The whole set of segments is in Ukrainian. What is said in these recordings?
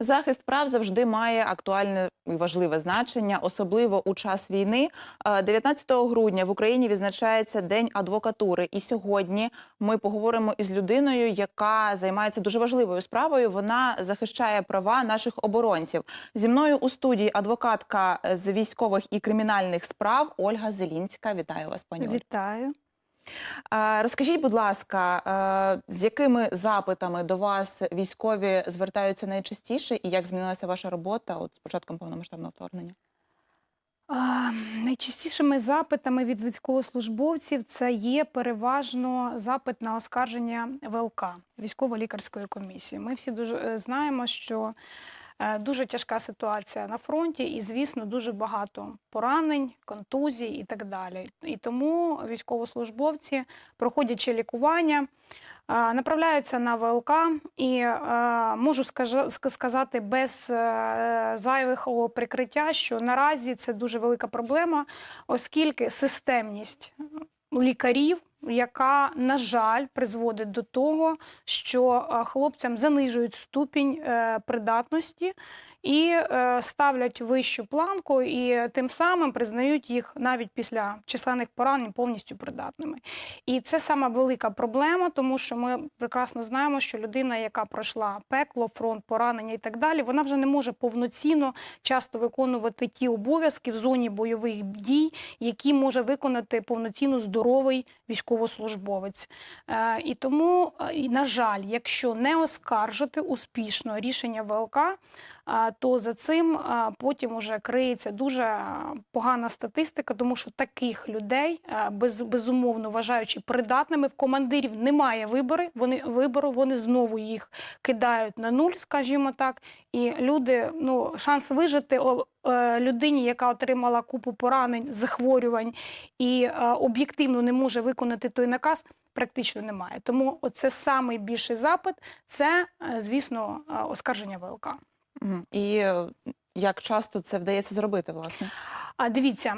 Захист прав завжди має актуальне і важливе значення, особливо у час війни. Е, 19 грудня в Україні відзначається День адвокатури. І сьогодні ми поговоримо із людиною, яка займається дуже важливою справою. Вона захищає права наших оборонців. Зі мною у студії адвокатка з військових і кримінальних справ Ольга Зелінська. Вітаю вас, пані. Вітаю. Розкажіть, будь ласка, з якими запитами до вас військові звертаються найчастіше, і як змінилася ваша робота от з початком повномасштабного вторгнення? Найчастішими запитами від військовослужбовців це є переважно запит на оскарження ВЛК військово-лікарської комісії. Ми всі дуже е, знаємо, що дуже тяжка ситуація на фронті, і, звісно, дуже багато поранень, контузій і так далі. І тому військовослужбовці, проходячи лікування, е, направляються на ВЛК і е, можу сказати без е, зайвого прикриття, що наразі це дуже велика проблема, оскільки системність лікарів. Яка, на жаль, призводить до того, що е, хлопцям занижують ступінь е, придатності і е, ставлять вищу планку, і тим самим признають їх навіть після численних поранень повністю придатними. І це сама велика проблема, тому що ми прекрасно знаємо, що людина, яка пройшла пекло, фронт, поранення і так далі, вона вже не може повноцінно часто виконувати ті обов'язки в зоні бойових дій, які може виконати повноцінно здоровий військовослужбовець. Е, І тому, е, на жаль, якщо не оскаржити успішно рішення ВЛК, то за цим потім уже криється дуже погана статистика, тому що таких людей, без, безумовно вважаючи придатними, в командирів немає вибори, вони, вибору, вони знову їх кидають на нуль, скажімо так. І люди, ну, шанс вижити е, людині, яка отримала купу поранень, захворювань і е, об'єктивно не може виконати той наказ, практично немає. Тому оце самий більший запит це, е, звісно, оскарження ВЛК. І е, як часто це вдається зробити, власне? А дивіться,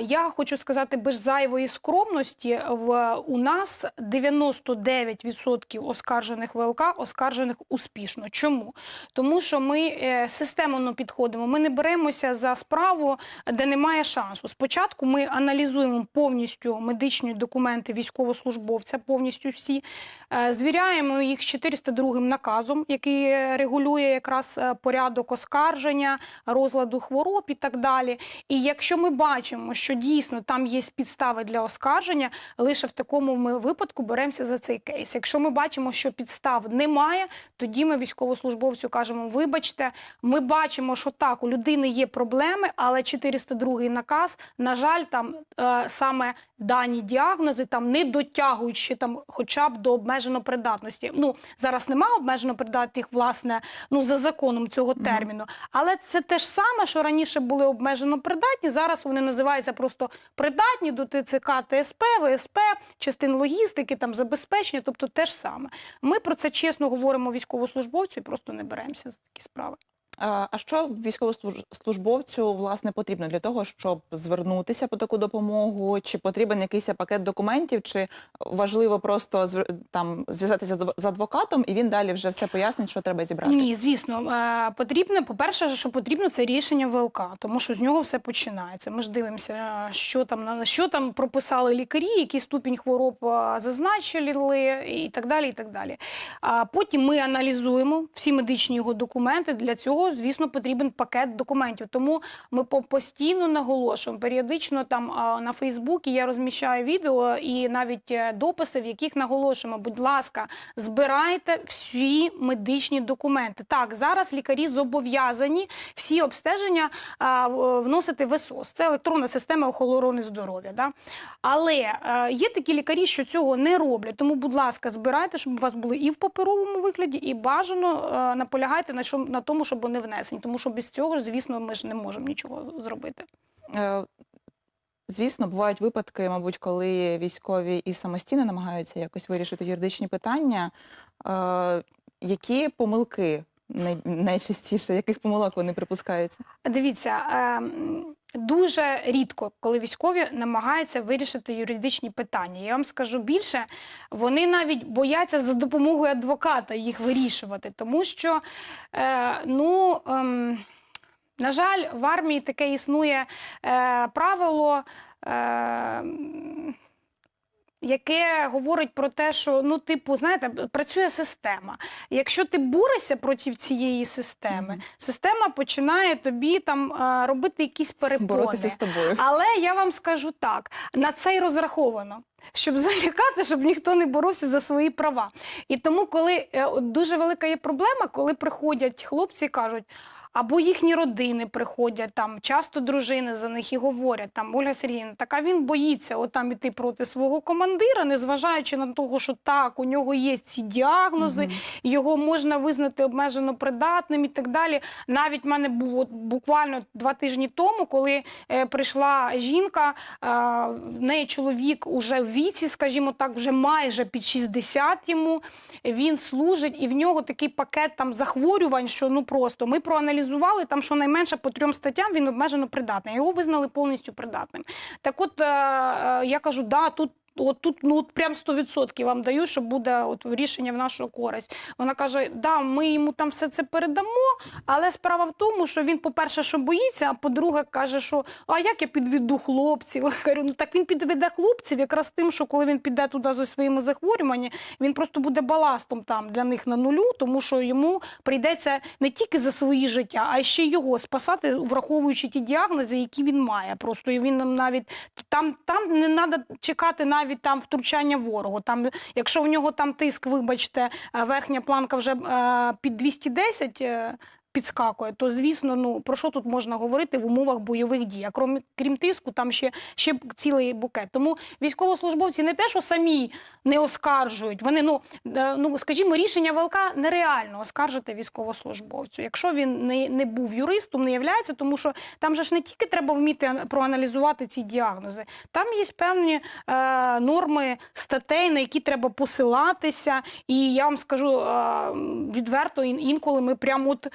я хочу сказати без зайвої скромності. В у нас 99% оскаржених ВЛК оскаржених успішно. Чому? Тому що ми е, системно підходимо. Ми не беремося за справу, де немає шансу. Спочатку ми аналізуємо повністю медичні документи військовослужбовця, повністю всі, е, звіряємо їх з 402 наказом, який е, регулює якраз е, порядок оскарження, розладу хвороб і так далі. І якщо ми бачимо, що дійсно там є підстави для оскарження, лише в такому ми випадку беремося за цей кейс. Якщо ми бачимо, що підстав немає, тоді ми військовослужбовцю кажемо: вибачте, ми бачимо, що так, у людини є проблеми, але 402 наказ, на жаль, там е, саме дані діагнози там не дотягують ще там, хоча б до обмежено придатності. Ну зараз нема обмежено придатних, власне, ну за законом цього терміну. Але це те ж саме, що раніше були обмежено придатні. Зараз вони називаються просто придатні до ТЦК, ТСП, ВСП, частин логістики, там забезпечення, тобто те ж саме. Ми про це чесно говоримо військовослужбовцю і просто не беремося за такі справи. А що військовослужбовцю власне потрібно для того, щоб звернутися по таку допомогу? Чи потрібен якийсь пакет документів, чи важливо просто там зв'язатися з адвокатом, і він далі вже все пояснить, що треба зібрати? Ні, звісно, е, потрібно, по-перше, що потрібно, це рішення ВЛК, тому що з нього все починається. Ми ж дивимося, що там на що там прописали лікарі, який ступінь хвороб зазначили, і так далі. І так далі. А потім ми аналізуємо всі медичні його документи. Для цього, звісно, потрібен пакет документів. Тому ми постійно наголошуємо. Періодично там на Фейсбуці я розміщаю відео і навіть е, дописи, в яких наголошуємо, будь ласка, збирайте всі медичні документи. Так, зараз лікарі зобов'язані всі обстеження вносити в ЕСОС. Це електронна система охорони здоров'я. Да? Але е, є такі лікарі, що цього не роблять. Тому, будь ласка, збирайте, щоб у вас були і в паперовому вигляді, і бажано е, наполягайте на, тому, щоб внесені. Тому що без цього звісно, ми ж не можемо нічого зробити. Е, Звісно, бувають випадки, мабуть, коли військові і самостійно намагаються якось вирішити юридичні питання. Е, Які помилки най- найчастіше? Яких помилок вони припускаються? Дивіться, ем, дуже рідко, коли військові намагаються вирішити юридичні питання. Я вам скажу більше, вони навіть бояться за допомогою адвоката їх вирішувати, тому що, е, ну. Ем, на жаль, в армії таке існує е, правило, е, яке говорить про те, що ну, типу, знаєте, працює система. Якщо ти борешся проти цієї системи, Мгм. система починає тобі там е, робити якісь перепони. Боротися з тобою. Але я вам скажу так: на це й розраховано. Щоб залякати, щоб ніхто не боровся за свої права. І тому, коли е, дуже велика є проблема, коли приходять хлопці і кажуть, або їхні родини приходять там, часто дружини за них і говорять там Ольга Сергіївна, так а він боїться отам іти проти свого командира, незважаючи на того, що так, у нього є ці діагнози, Мгм. його можна визнати обмежено придатним і так далі. Навіть в мене був от буквально два тижні тому, коли е, прийшла жінка, е, в неї чоловік уже в віці, скажімо так, вже майже під 60 йому. Він служить, і в нього такий пакет там захворювань, що ну просто ми проаналізували там, що найменше по трьом статтям він обмежено придатний. Його визнали повністю придатним. Так, от е, е, я кажу, да, тут. От тут ну от прям 100% вам даю, що буде от рішення в нашу користь. Вона каже: да, ми йому там все це передамо, але справа в тому, що він, по-перше, що боїться, а по-друге, каже, що а як я підведу хлопців? Я говорю, ну так він підведе хлопців якраз тим, що коли він піде туди зі своїми захворюваннями, він просто буде баластом там для них на нулю, тому що йому прийдеться не тільки за свої життя, а ще його спасати, враховуючи ті діагнози, які він має. Просто і він нам навіть там, там не треба чекати навіть там втручання ворогу. Там, якщо в нього там тиск, вибачте, е, верхня планка вже е, під 210 е, підскакує, то звісно, ну про що тут можна говорити в умовах бойових дій? А крім, крім тиску, там ще, ще цілий букет. Тому військовослужбовці не те, що самі не оскаржують. Вони ну, е, ну скажімо, рішення ВЛК нереально оскаржити військовослужбовцю, якщо він не, не був юристом, не являється, тому що там же ж не тільки треба вміти проаналізувати ці діагнози, там є певні е, норми статей, на які треба посилатися. І я вам скажу е, відверто, інколи ми прямо от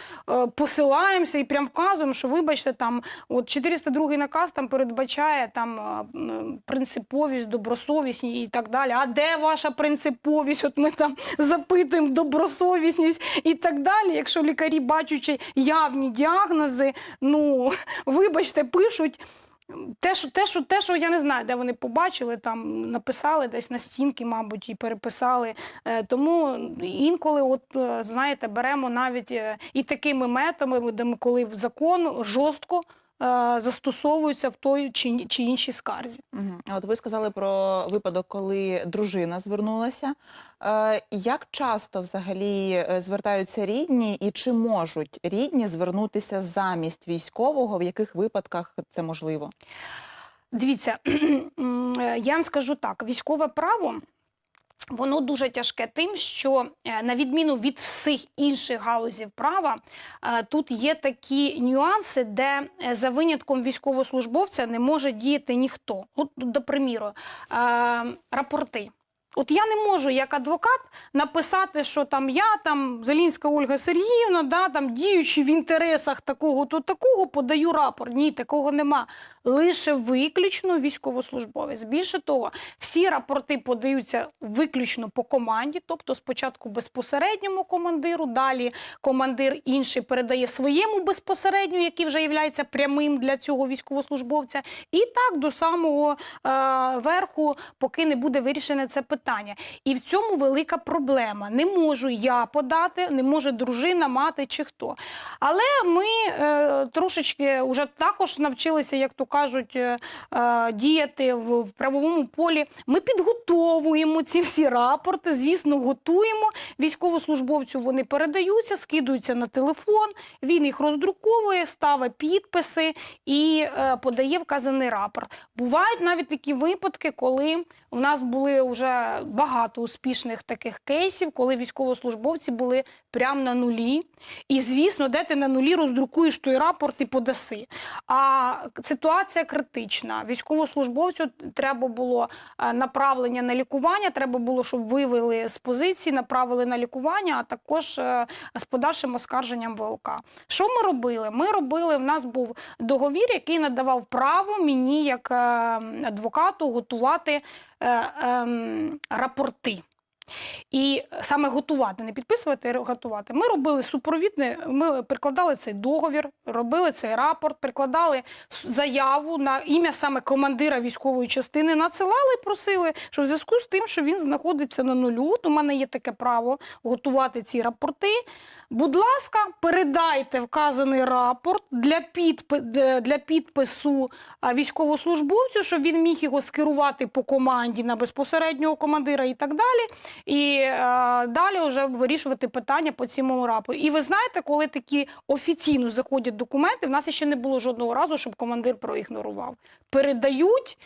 посилаємося і прям вказуємо, що вибачте, там от 402 наказ там передбачає там е, принциповість, добросовісність і так далі. А де ваша принциповість? От ми там запитуємо добросовісність і так далі. Якщо лікарі, бачачи явні діагнози, ну вибачте, пишуть. Те, що, те, що, те, що я не знаю, де вони побачили, там написали десь на стінки, мабуть, і переписали. Е, тому інколи, от е, знаєте, беремо навіть е, і такими метами, де ми коли в закон жорстко застосовуються в той чи, чи іншій скарзі. От ви сказали про випадок, коли дружина звернулася. Е, Як часто взагалі е, звертаються рідні, і чи можуть рідні звернутися замість військового? В яких випадках це можливо? Дивіться, е, я вам скажу так: військове право. Воно дуже тяжке тим, що е, на відміну від всіх інших галузів права, е, тут є такі нюанси, де е, за винятком військовослужбовця не може діяти ніхто. От, до приміру, рапорти. От я не можу як адвокат написати, що там я, там Зелінська Ольга Сергіївна, да, там діючи в інтересах такого то такого, подаю рапорт. Ні, такого нема. Лише виключно військовослужбовець. Більше того, всі рапорти подаються виключно по команді, тобто спочатку безпосередньому командиру, далі командир інший передає своєму безпосередньо, який вже є прямим для цього військовослужбовця, і так до самого е, верху, поки не буде вирішене це питання. І в цьому велика проблема. Не можу я подати, не може дружина, мати чи хто. Але ми е, трошечки вже також навчилися, як то кажуть, е, е, діяти в, в правовому полі. Ми підготовуємо ці всі рапорти, звісно, готуємо. Військовослужбовцю вони передаються, скидуються на телефон, він їх роздруковує, ставить підписи і е, подає вказаний рапорт. Бувають навіть такі випадки, коли У нас були вже багато успішних таких кейсів, коли військовослужбовці були прямо на нулі. І, звісно, де ти на нулі роздрукуєш той рапорт і подаси. А ситуація критична. Військовослужбовцю треба було е, направлення на лікування, треба було, щоб вивели з позиції, направили на лікування, а також е, з подальшим оскарженням ВЛК. Що ми робили? Ми робили, в нас був договір, який надавав право мені, як е, адвокату, готувати рапорти. І саме готувати, не підписувати, а готувати. Ми робили супровідне, ми прикладали цей договір, робили цей рапорт, прикладали заяву на ім'я саме командира військової частини, надсилали і просили, що в зв'язку з тим, що він знаходиться на нулю, то в мене є таке право готувати ці рапорти. Будь ласка, передайте вказаний рапорт для, підпи, для підпису військовослужбовцю, щоб він міг його скерувати по команді на безпосереднього командира і так далі. І е, далі вже вирішувати питання по цьому рапорту. І ви знаєте, коли такі офіційно заходять документи, в нас ще не було жодного разу, щоб командир проігнорував. Передають.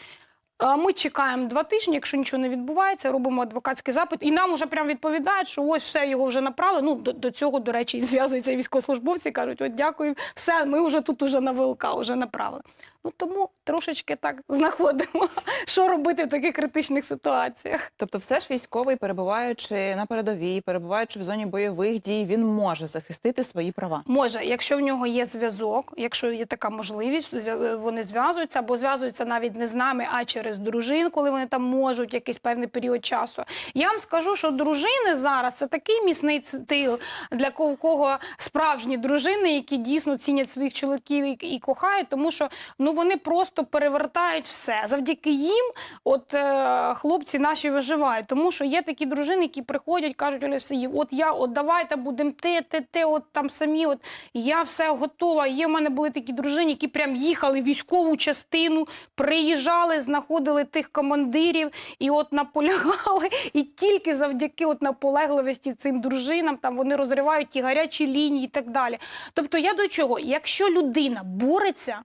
Ми чекаємо два тижні, якщо нічого не відбувається, робимо адвокатський запит, і нам вже прям відповідають, що ось все його вже направили. Ну до, до цього, до речі, і зв'язуються військовослужбовці, кажуть, от дякую, все, ми вже тут уже на ВЛК вже направили. Ну тому трошечки так знаходимо, що робити в таких критичних ситуаціях. Тобто, все ж військовий, перебуваючи на передовій, перебуваючи в зоні бойових дій, він може захистити свої права. Може, якщо в нього є зв'язок, якщо є така можливість, вони зв'язуються або зв'язуються навіть не з нами, а через дружин, коли вони там можуть якийсь певний період часу. Я вам скажу, що дружини зараз це такий міцний тил для кого, справжні дружини, які дійсно цінять своїх чоловіків і кохають, тому що ну вони просто перевертають все. Завдяки їм, от е, хлопці наші виживають, тому що є такі дружини, які приходять, кажуть, Оля Сергіїв, от я, от давайте будемо те, те, те, от там самі, от я все готова. Є в мене були такі дружини, які прям їхали в військову частину, приїжджали, знаходили тих командирів і от наполягали. І тільки завдяки от наполегливості цим дружинам там вони розривають ті гарячі лінії і так далі. Тобто я до чого? Якщо людина бореться.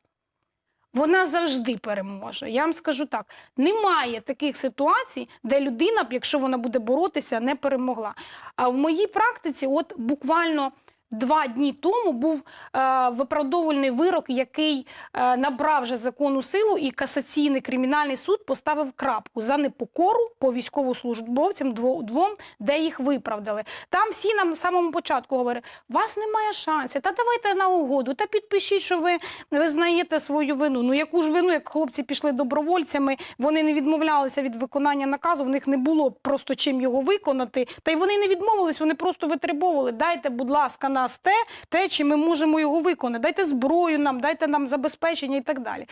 Вона завжди переможе. Я вам скажу так: немає таких ситуацій, де людина, якщо вона буде боротися, не перемогла. А в моїй практиці, от буквально два дні тому був е, виправдовувальний вирок, який е, набрав вже законну силу, і касаційний кримінальний суд поставив крапку за непокору по військовослужбовцям дво- двом, де їх виправдали. Там всі нам самому початку говорять, вас немає шансів, та давайте на угоду, та підпишіть, що ви визнаєте свою вину. Ну яку ж вину, як хлопці пішли добровольцями, вони не відмовлялися від виконання наказу, в них не було просто чим його виконати. Та й вони не відмовились, вони просто витребовували. Дайте, будь ласка, нас те, те, чи ми можемо його виконати. Дайте зброю нам, дайте нам забезпечення і так далі.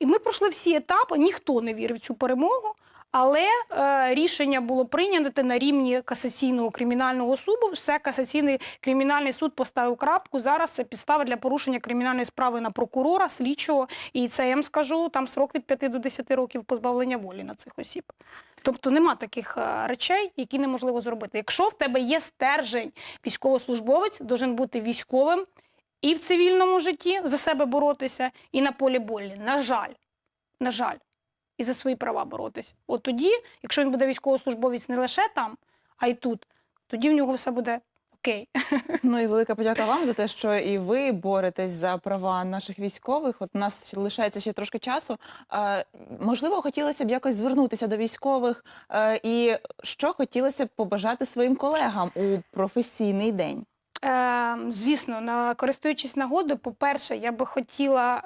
І ми пройшли всі етапи, ніхто не вірив в цю перемогу. Але е, рішення було прийнято на рівні касаційного кримінального суду. Все касаційний кримінальний суд поставив крапку. Зараз це підстава для порушення кримінальної справи на прокурора, слідчого. І це я вам скажу, там срок від 5 до 10 років позбавлення волі на цих осіб. Тобто нема таких е, речей, які неможливо зробити. Якщо в тебе є стержень, військовослужбовець должен бути військовим і в цивільному житті за себе боротися, і на полі болі. На жаль, на жаль і за свої права боротись. От тоді, якщо він буде військовослужбовець не лише там, а й тут, тоді в нього все буде окей. Ну і велика подяка вам за те, що і ви боретесь за права наших військових. От у нас лишається ще трошки часу. Е, можливо, хотілося б якось звернутися до військових, е, і що хотілося б побажати своїм колегам у професійний день. Е, звісно, на, користуючись нагодою, по-перше, я би хотіла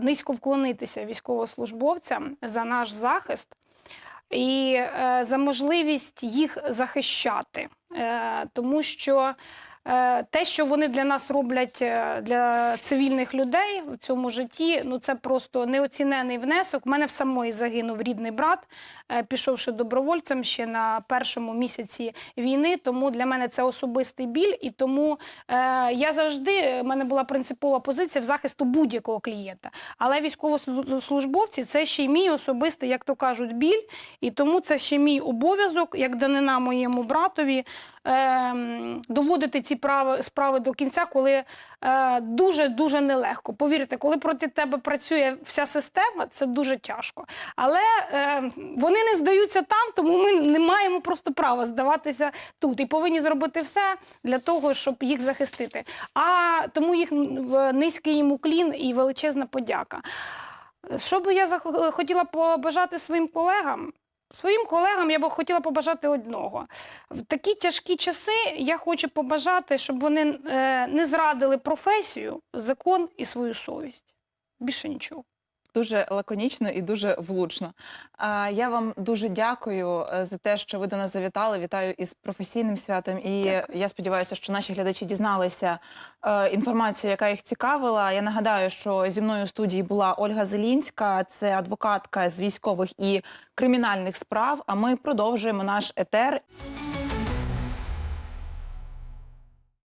е, низько вклонитися військовослужбовцям за наш захист і е, за можливість їх захищати. Е, тому що те, що вони для нас роблять е, для цивільних людей в цьому житті, ну це просто неоцінений внесок. У мене в самої загинув рідний брат, е, пішовши добровольцем ще на першому місяці війни. Тому для мене це особистий біль, і тому е, я завжди в мене була принципова позиція в захисту будь-якого клієнта. Але військовослужбовці це ще й мій особистий, як то кажуть, біль, і тому це ще мій обов'язок, як данина моєму братові. ем, Доводити ці прави, справи до кінця, коли е, дуже дуже нелегко. Повірте, коли проти тебе працює вся система, це дуже тяжко. Але е, вони не здаються там, тому ми не маємо просто права здаватися тут і повинні зробити все для того, щоб їх захистити. А тому їх низький їм уклін і величезна подяка. Що би я хотіла побажати своїм колегам? Своїм колегам я би хотіла побажати одного. В такі тяжкі часи я хочу побажати, щоб вони е, не зрадили професію, закон і свою совість. Більше нічого. Дуже лаконічно і дуже влучно. Я вам дуже дякую е, за те, що ви до нас завітали. Вітаю із професійним святом. І Дякую. я сподіваюся, що наші глядачі дізналися е, інформацію, яка їх цікавила. Я нагадаю, що зі мною у студії була Ольга Зелінська, це адвокатка з військових і кримінальних справ. А ми продовжуємо наш етер.